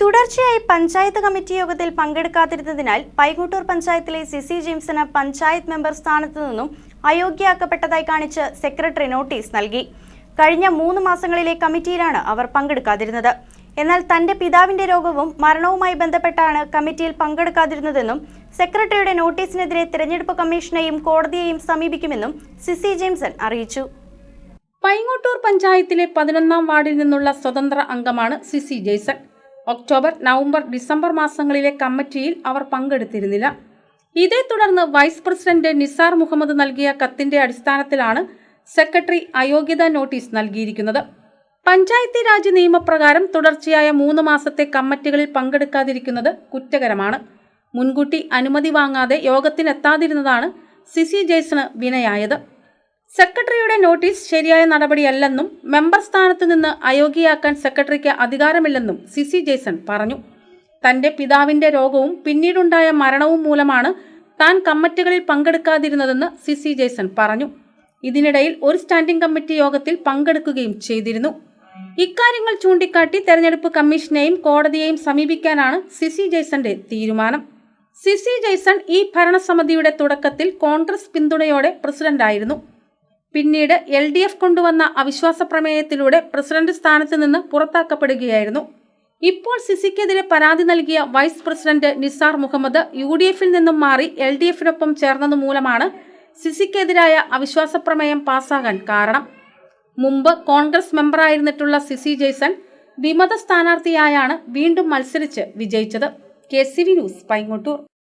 തുടർച്ചയായി പഞ്ചായത്ത് കമ്മിറ്റി യോഗത്തിൽ പങ്കെടുക്കാതിരുന്നതിനാൽ പൈങ്ങോട്ടൂർ പഞ്ചായത്തിലെ സിസി ജെയിംസിന് പഞ്ചായത്ത് മെമ്പർ സ്ഥാനത്തു നിന്നും അയോഗ്യയാക്കപ്പെട്ടതായി കാണിച്ച് സെക്രട്ടറി നോട്ടീസ് നൽകി. കഴിഞ്ഞ മൂന്ന് മാസങ്ങളിലെ കമ്മിറ്റിയിലാണ് അവർ പങ്കെടുക്കാതിരുന്നത്. എന്നാൽ തന്റെ പിതാവിന്റെ രോഗവും മരണവുമായി ബന്ധപ്പെട്ടാണ് കമ്മിറ്റിയിൽ പങ്കെടുക്കാതിരുന്നതെന്നും സെക്രട്ടറിയുടെ നോട്ടീസിനെതിരെ തിരഞ്ഞെടുപ്പ് കമ്മീഷനെയും കോടതിയെയും സമീപിക്കുമെന്നും സിസി ജെയിംസൺ അറിയിച്ചു. പൈങ്ങോട്ടൂർ പഞ്ചായത്തിലെ പതിനൊന്നാം വാർഡിൽ നിന്നുള്ള സ്വതന്ത്ര അംഗമാണ് Sisi Jaison. October November December മാസങ്ങളിലെ കമ്മിറ്റിയിൽ അവർ പങ്കെടുത്തിരുന്നില്ല. ഇതേ തുടർന്ന് വൈസ് പ്രസിഡന്റ് നിസാർ മുഹമ്മദ് നൽകിയ കത്തിന്റെ അടിസ്ഥാനത്തിലാണ് സെക്രട്ടറി അയോഗ്യത നോട്ടീസ് നൽകിയിരിക്കുന്നത്. പഞ്ചായത്തി രാജ് നിയമപ്രകാരം തുടർച്ചയായ മൂന്ന് മാസത്തെ കമ്മിറ്റികളിൽ പങ്കെടുക്കാതിരിക്കുന്നത് കുറ്റകരമാണ്. മുൻകൂട്ടി അനുമതി വാങ്ങാതെ യോഗത്തിനെത്താതിരുന്നതാണ് സിസി ജെയ്സണ് വിനയായത്. സെക്രട്ടറിയുടെ നോട്ടീസ് ശരിയായ നടപടിയല്ലെന്നും മെമ്പർ സ്ഥാനത്ത് നിന്ന് അയോഗ്യയാക്കാൻ സെക്രട്ടറിക്ക് അധികാരമില്ലെന്നും സിസി ജെയ്സൺ പറഞ്ഞു. തന്റെ പിതാവിന്റെ രോഗവും പിന്നീടുണ്ടായ മരണവും മൂലമാണ് താൻ കമ്മിറ്റികളിൽ പങ്കെടുക്കാതിരുന്നതെന്ന് സിസി ജെയ്സൺ പറഞ്ഞു. ഇതിനിടയിൽ ഒരു സ്റ്റാൻഡിംഗ് കമ്മിറ്റി യോഗത്തിൽ പങ്കെടുക്കുകയും ചെയ്തിരുന്നു. ഇക്കാര്യങ്ങൾ ചൂണ്ടിക്കാട്ടി തെരഞ്ഞെടുപ്പ് കമ്മീഷനെയും കോടതിയെയും സമീപിക്കാനാണ് സിസി ജെയ്സന്റെ തീരുമാനം. സിസി ജെയ്സൺ ഈ ഭരണസമിതിയുടെ തുടക്കത്തിൽ കോൺഗ്രസ് പിന്തുണയോടെ പ്രസിഡന്റായിരുന്നു. പിന്നീട് എൽ ഡി എഫ് കൊണ്ടുവന്ന അവിശ്വാസ പ്രമേയത്തിലൂടെ പ്രസിഡന്റ് സ്ഥാനത്ത് നിന്ന് പുറത്താക്കപ്പെടുകയായിരുന്നു. ഇപ്പോൾ സിസിക്കെതിരെ പരാതി നൽകിയ vice president Nisar Muhammad U D എഫിൽ നിന്നും മാറി എൽ ഡി എഫിനൊപ്പം ചേർന്നത് മൂലമാണ് സിസിക്കെതിരായ അവിശ്വാസ പ്രമേയം പാസ്സാകാൻ കാരണം. മുമ്പ് കോൺഗ്രസ് മെമ്പറായിരുന്നിട്ടുള്ള സിസി ജെയ്സൺ വിമത സ്ഥാനാർത്ഥിയായാണ് വീണ്ടും മത്സരിച്ച് വിജയിച്ചത്. K C V news Paingottoor.